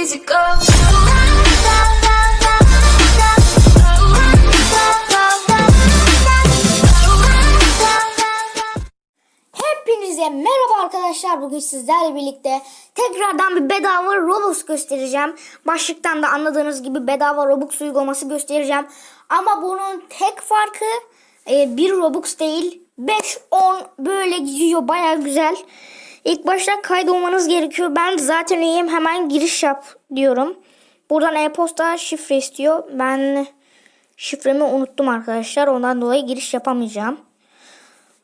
easy go. Hepinize merhaba arkadaşlar. Bugün sizlerle birlikte tekrardan bir bedava Robux göstereceğim. Başlıktan da anladığınız gibi bedava Robux uygulaması göstereceğim. Ama bunun tek farkı e, bir Robux değil 5-10 böyle gidiyor baya güzel. İlk başta kaydolmanız gerekiyor. Ben zaten iyiyim hemen giriş yap diyorum. Buradan e-posta şifre istiyor. Ben şifremi unuttum arkadaşlar. Ondan dolayı giriş yapamayacağım.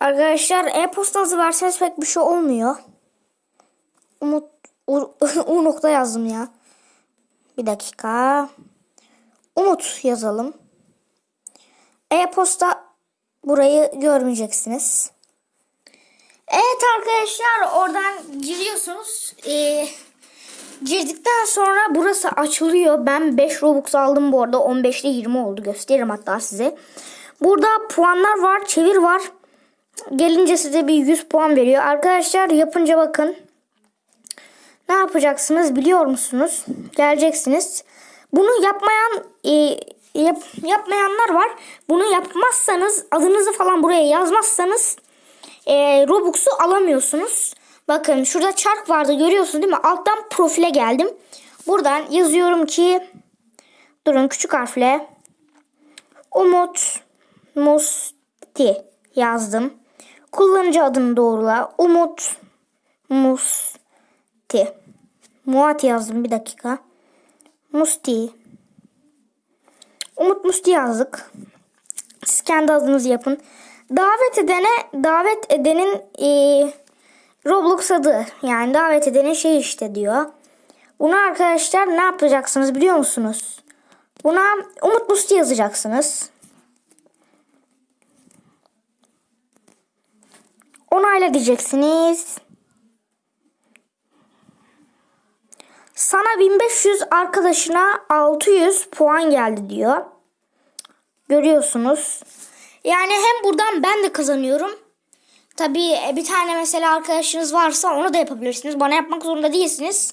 Arkadaşlar e-postanızı verseniz pek bir şey olmuyor. Umut U, U nokta yazdım ya. Bir dakika. Umut yazalım. E-posta burayı görmeyeceksiniz. Evet arkadaşlar oradan giriyorsunuz. Ee, girdikten sonra burası açılıyor. Ben 5 Robux aldım bu arada. 15'te 20 oldu. Gösteririm hatta size. Burada puanlar var. Çevir var. Gelince size bir 100 puan veriyor. Arkadaşlar yapınca bakın. Ne yapacaksınız biliyor musunuz? Geleceksiniz. Bunu yapmayan e, yap, yapmayanlar var. Bunu yapmazsanız adınızı falan buraya yazmazsanız e, Robux'u alamıyorsunuz. Bakın şurada çark vardı görüyorsunuz değil mi? Alttan profile geldim. Buradan yazıyorum ki durun küçük harfle Umut Musti yazdım. Kullanıcı adını doğrula. Umut Musti. Muat yazdım bir dakika. Musti. Umut Musti yazdık. Siz kendi adınızı yapın. Davet edene davet edenin e, Roblox adı yani davet edenin şey işte diyor. Bunu arkadaşlar ne yapacaksınız biliyor musunuz? Buna Umut Musti yazacaksınız. Onayla diyeceksiniz. Sana 1500 arkadaşına 600 puan geldi diyor. Görüyorsunuz. Yani hem buradan ben de kazanıyorum. Tabii e, bir tane mesela arkadaşınız varsa onu da yapabilirsiniz. Bana yapmak zorunda değilsiniz.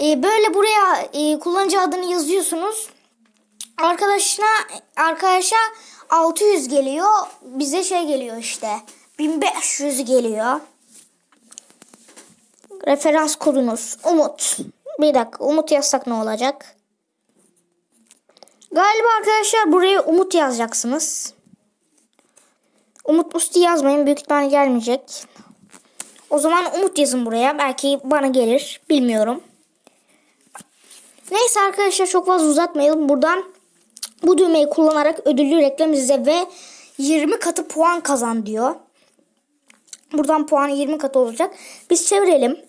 Ee, Böyle buraya e, kullanıcı adını yazıyorsunuz. Arkadaşına arkadaşa 600 geliyor. Bize şey geliyor işte. 1500 geliyor. Referans kodunuz Umut. Bir dakika Umut yazsak ne olacak? Galiba arkadaşlar buraya Umut yazacaksınız. Umut Musti yazmayın. Büyük ihtimalle gelmeyecek. O zaman Umut yazın buraya. Belki bana gelir. Bilmiyorum. Neyse arkadaşlar çok fazla uzatmayalım. Buradan bu düğmeyi kullanarak ödüllü reklam izle ve 20 katı puan kazan diyor. Buradan puanı 20 katı olacak. Biz çevirelim.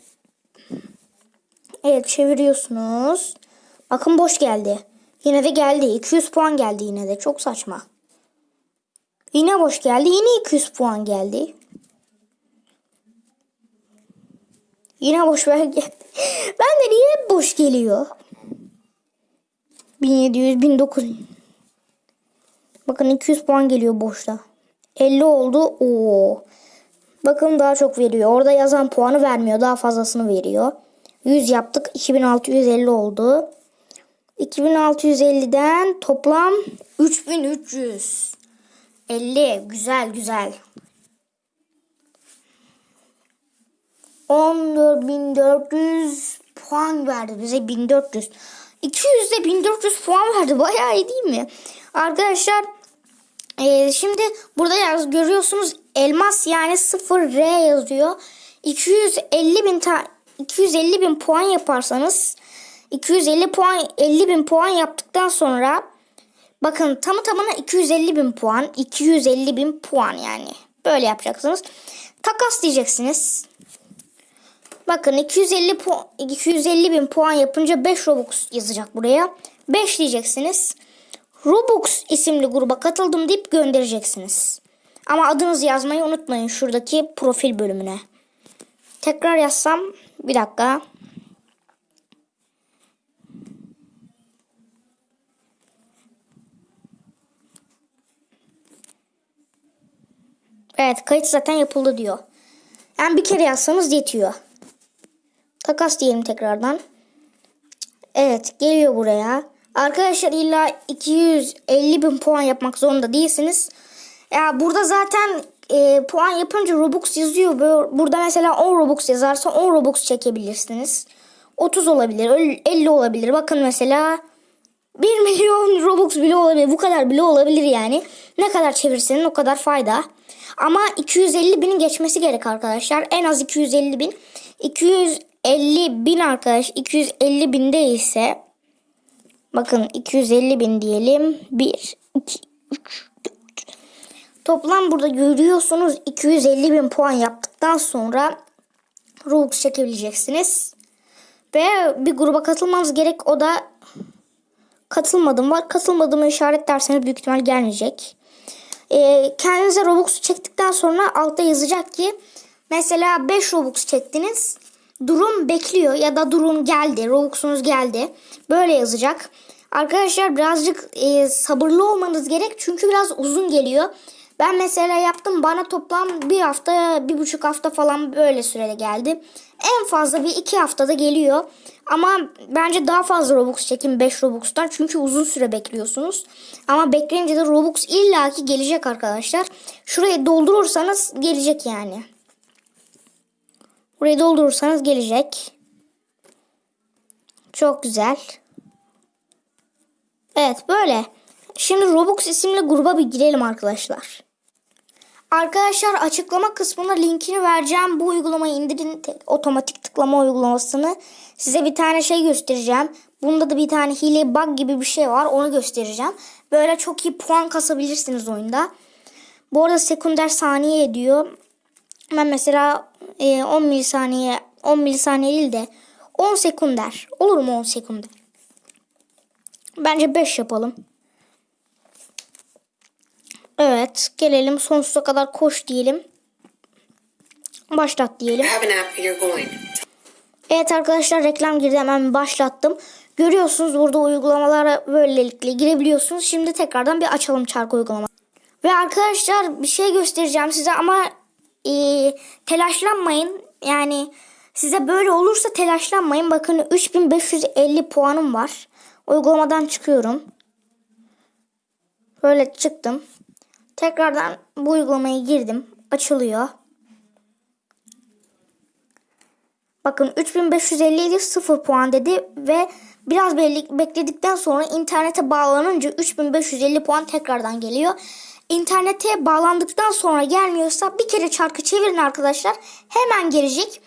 Evet çeviriyorsunuz. Bakın boş geldi. Yine de geldi. 200 puan geldi yine de. Çok saçma. Yine boş geldi. Yine 200 puan geldi. Yine boş ver geldi. Ben de niye boş geliyor? 1700, 1900. Bakın 200 puan geliyor boşta. 50 oldu. Oo. Bakın daha çok veriyor. Orada yazan puanı vermiyor. Daha fazlasını veriyor. 100 yaptık. 2650 oldu. 2650'den toplam 3300. 50. Güzel güzel. 14400 puan verdi bize 1400. 200'de 1400 puan verdi. Bayağı iyi değil mi? Arkadaşlar ee, şimdi burada yaz görüyorsunuz elmas yani 0R yazıyor. 250 bin ta 250 bin puan yaparsanız 250 puan 50 bin puan yaptıktan sonra bakın tamı tamına 250 bin puan 250 bin puan yani böyle yapacaksınız. Takas diyeceksiniz. Bakın 250 puan 250 bin puan yapınca 5 Robux yazacak buraya. 5 diyeceksiniz. Robux isimli gruba katıldım deyip göndereceksiniz. Ama adınızı yazmayı unutmayın şuradaki profil bölümüne. Tekrar yazsam bir dakika. Evet kayıt zaten yapıldı diyor. Yani bir kere yazsanız yetiyor. Takas diyelim tekrardan. Evet geliyor buraya. Arkadaşlar illa 250 bin puan yapmak zorunda değilsiniz. Ya burada zaten e, puan yapınca Robux yazıyor. Burada mesela 10 Robux yazarsa 10 Robux çekebilirsiniz. 30 olabilir, 50 olabilir. Bakın mesela 1 milyon Robux bile olabilir. Bu kadar bile olabilir yani. Ne kadar çevirsenin o kadar fayda. Ama 250 binin geçmesi gerek arkadaşlar. En az 250 bin. 250 bin arkadaş. 250 bin değilse bakın 250 bin diyelim. 1, 2, 3, 4. Toplam burada görüyorsunuz 250 bin puan yaptıktan sonra Robux çekebileceksiniz. Ve bir gruba katılmanız gerek. O da katılmadım var. Katılmadığımı işaret derseniz büyük ihtimal gelmeyecek. Ee, kendinize Robux çektikten sonra altta yazacak ki mesela 5 Robux çektiniz. Durum bekliyor ya da durum geldi. Robux'unuz geldi. Böyle yazacak. Arkadaşlar birazcık e, sabırlı olmanız gerek. Çünkü biraz uzun geliyor. Ben mesela yaptım bana toplam bir hafta, bir buçuk hafta falan böyle sürede geldi. En fazla bir iki haftada geliyor. Ama bence daha fazla Robux çekin 5 Robux'tan. Çünkü uzun süre bekliyorsunuz. Ama bekleyince de Robux illaki gelecek arkadaşlar. Şurayı doldurursanız gelecek yani. Burayı doldurursanız gelecek. Çok güzel. Evet böyle. Şimdi Robux isimli gruba bir girelim arkadaşlar. Arkadaşlar açıklama kısmına linkini vereceğim. Bu uygulamayı indirin. Otomatik tıklama uygulamasını. Size bir tane şey göstereceğim. Bunda da bir tane hile bug gibi bir şey var. Onu göstereceğim. Böyle çok iyi puan kasabilirsiniz oyunda. Bu arada sekonder saniye ediyor. Ben mesela e, 10 milisaniye 10 milisaniye değil de 10 sekonder. Olur mu 10 sekonder? Bence 5 yapalım. Evet gelelim sonsuza kadar koş diyelim. Başlat diyelim. Evet arkadaşlar reklam girdi hemen başlattım. Görüyorsunuz burada uygulamalara böylelikle girebiliyorsunuz. Şimdi tekrardan bir açalım çark uygulama. Ve arkadaşlar bir şey göstereceğim size ama e, telaşlanmayın. Yani size böyle olursa telaşlanmayın. Bakın 3550 puanım var. Uygulamadan çıkıyorum. Böyle çıktım. Tekrardan bu uygulamaya girdim. Açılıyor. Bakın 3557 0 puan dedi ve biraz bekledikten sonra internete bağlanınca 3550 puan tekrardan geliyor. İnternete bağlandıktan sonra gelmiyorsa bir kere çarkı çevirin arkadaşlar. Hemen gelecek.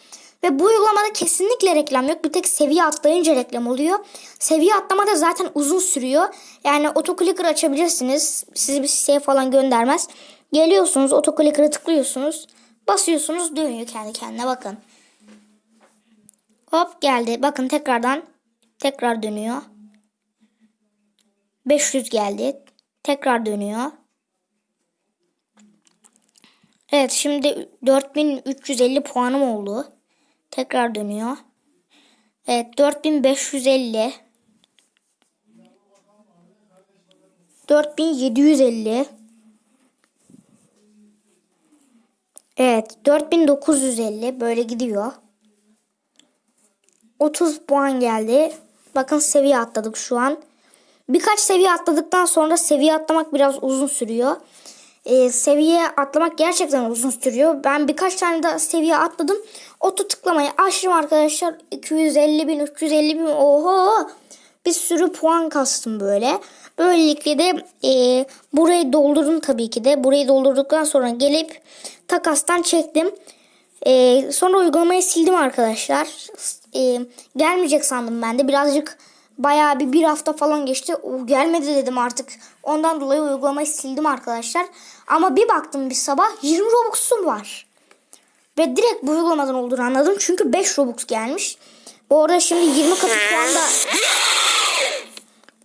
Ve bu uygulamada kesinlikle reklam yok. Bir tek seviye atlayınca reklam oluyor. Seviye atlamada zaten uzun sürüyor. Yani otoclicker açabilirsiniz. Sizi bir siteye falan göndermez. Geliyorsunuz otoclicker'ı tıklıyorsunuz. Basıyorsunuz dönüyor kendi kendine bakın. Hop geldi. Bakın tekrardan tekrar dönüyor. 500 geldi. Tekrar dönüyor. Evet şimdi 4350 puanım oldu. Tekrar dönüyor. Evet 4550. 4750. Evet 4950 böyle gidiyor. 30 puan geldi. Bakın seviye atladık şu an. Birkaç seviye atladıktan sonra seviye atlamak biraz uzun sürüyor. Ee, seviye atlamak gerçekten uzun sürüyor. Ben birkaç tane daha seviye atladım. Oto tıklamayı açtım arkadaşlar. 250 bin, 350 bin. Oho! Bir sürü puan kastım böyle. Böylelikle de e, burayı doldurdum tabii ki de. Burayı doldurduktan sonra gelip takastan çektim. E, sonra uygulamayı sildim arkadaşlar. E, gelmeyecek sandım ben de. Birazcık bayağı bir bir hafta falan geçti. O gelmedi dedim artık. Ondan dolayı uygulamayı sildim arkadaşlar. Ama bir baktım bir sabah 20 Robux'um var. Ve direkt bu uygulamadan olduğunu anladım. Çünkü 5 Robux gelmiş. Bu arada şimdi 20 katı puan da...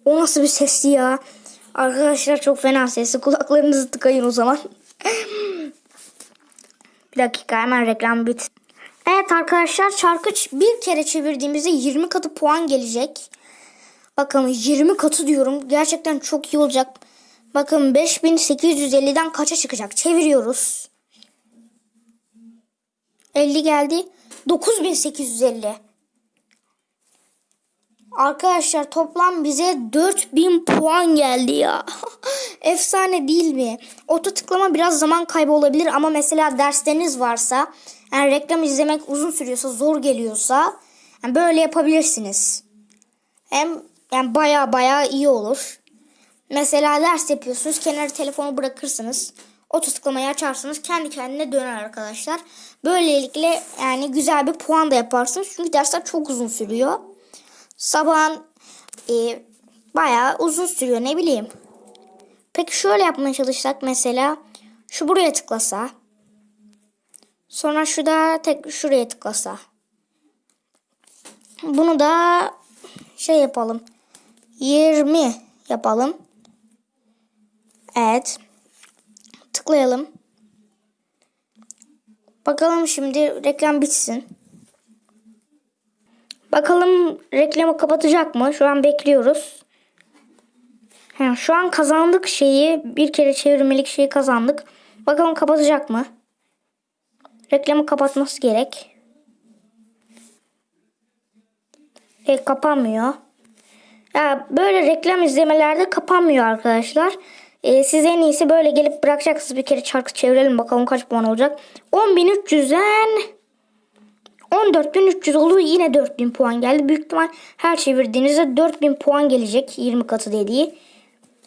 O nasıl bir sesti ya? Arkadaşlar çok fena sesi. Kulaklarınızı tıkayın o zaman. bir dakika hemen reklam bit. Evet arkadaşlar çarkı bir kere çevirdiğimizde 20 katı puan gelecek. Bakın 20 katı diyorum. Gerçekten çok iyi olacak. Bakın 5850'den kaça çıkacak? Çeviriyoruz. 50 geldi. 9850. Arkadaşlar toplam bize 4000 puan geldi ya. Efsane değil mi? Oto tıklama biraz zaman kaybı olabilir ama mesela dersleriniz varsa yani reklam izlemek uzun sürüyorsa zor geliyorsa yani böyle yapabilirsiniz. Hem yani baya baya iyi olur. Mesela ders yapıyorsunuz kenara telefonu bırakırsınız. Oto tıklamayı açarsınız kendi kendine döner arkadaşlar. Böylelikle yani güzel bir puan da yaparsınız. Çünkü dersler çok uzun sürüyor. Sabahın e, bayağı uzun sürüyor ne bileyim. Peki şöyle yapmaya çalışsak mesela şu buraya tıklasa. Sonra şu da tek şuraya tıklasa. Bunu da şey yapalım. 20 yapalım. Evet. Tıklayalım. Bakalım şimdi reklam bitsin. Bakalım reklamı kapatacak mı? Şu an bekliyoruz. He, şu an kazandık şeyi. Bir kere çevirmelik şeyi kazandık. Bakalım kapatacak mı? Reklamı kapatması gerek. E, kapanmıyor. Ya böyle reklam izlemelerde kapanmıyor arkadaşlar. E, siz en iyisi böyle gelip bırakacaksınız bir kere çarkı çevirelim bakalım kaç puan olacak. 10.300'den 14.300 oldu yine 4000 puan geldi. Büyük ihtimal her çevirdiğinizde 4000 puan gelecek 20 katı dediği.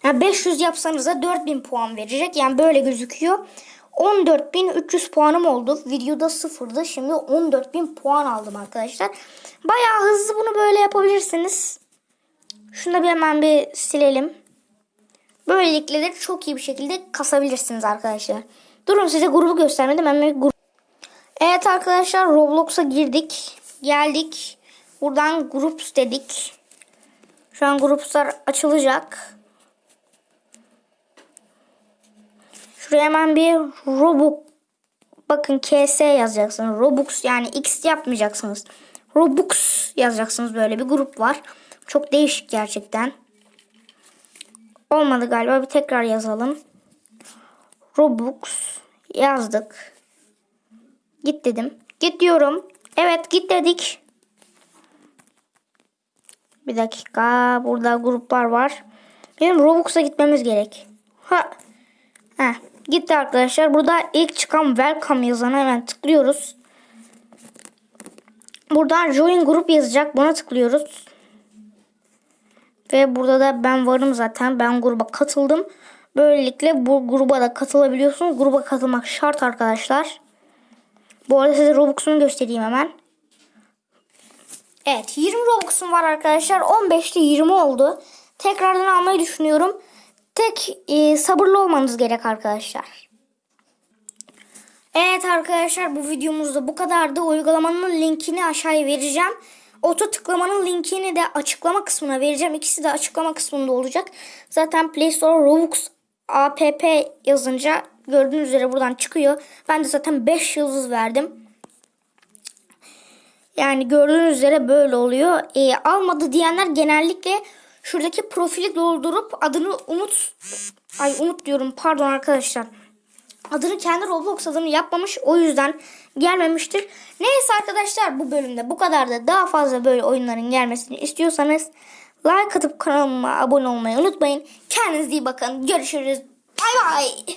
Yani 500 yapsanız da 4000 puan verecek. Yani böyle gözüküyor. 14.300 puanım oldu. Videoda sıfırdı. Şimdi 14.000 puan aldım arkadaşlar. Bayağı hızlı bunu böyle yapabilirsiniz. Şunu da bir hemen bir silelim. Böylelikle de çok iyi bir şekilde kasabilirsiniz arkadaşlar. Durun size grubu göstermedim. Hemen grup. Evet arkadaşlar Roblox'a girdik. Geldik. Buradan groups dedik. Şu an groupslar açılacak. Şuraya hemen bir Robux bakın KS yazacaksınız. Robux yani X yapmayacaksınız. Robux yazacaksınız böyle bir grup var. Çok değişik gerçekten. Olmadı galiba bir tekrar yazalım. Robux yazdık. Git dedim. Git diyorum. Evet git dedik. Bir dakika. Burada gruplar var. Benim Robux'a gitmemiz gerek. Ha. Heh. Gitti arkadaşlar. Burada ilk çıkan welcome yazana hemen tıklıyoruz. Buradan join grup yazacak. Buna tıklıyoruz. Ve burada da ben varım zaten. Ben gruba katıldım. Böylelikle bu gruba da katılabiliyorsunuz. Gruba katılmak şart arkadaşlar. Bu arada size Robux'umu göstereyim hemen. Evet 20 Robux'um var arkadaşlar. 15'te 20 oldu. Tekrardan almayı düşünüyorum. Tek e, sabırlı olmanız gerek arkadaşlar. Evet arkadaşlar bu videomuzda bu kadardı. Uygulamanın linkini aşağıya vereceğim. Oto tıklamanın linkini de açıklama kısmına vereceğim. İkisi de açıklama kısmında olacak. Zaten Play Store Robux app yazınca gördüğünüz üzere buradan çıkıyor. Ben de zaten 5 yıldız verdim. Yani gördüğünüz üzere böyle oluyor. E, almadı diyenler genellikle şuradaki profili doldurup adını Umut ay Umut diyorum pardon arkadaşlar. Adını kendi Roblox adını yapmamış o yüzden gelmemiştir. Neyse arkadaşlar bu bölümde bu kadar da daha fazla böyle oyunların gelmesini istiyorsanız like atıp kanalıma abone olmayı unutmayın. Kendinize iyi bakın. Görüşürüz. Bay bay.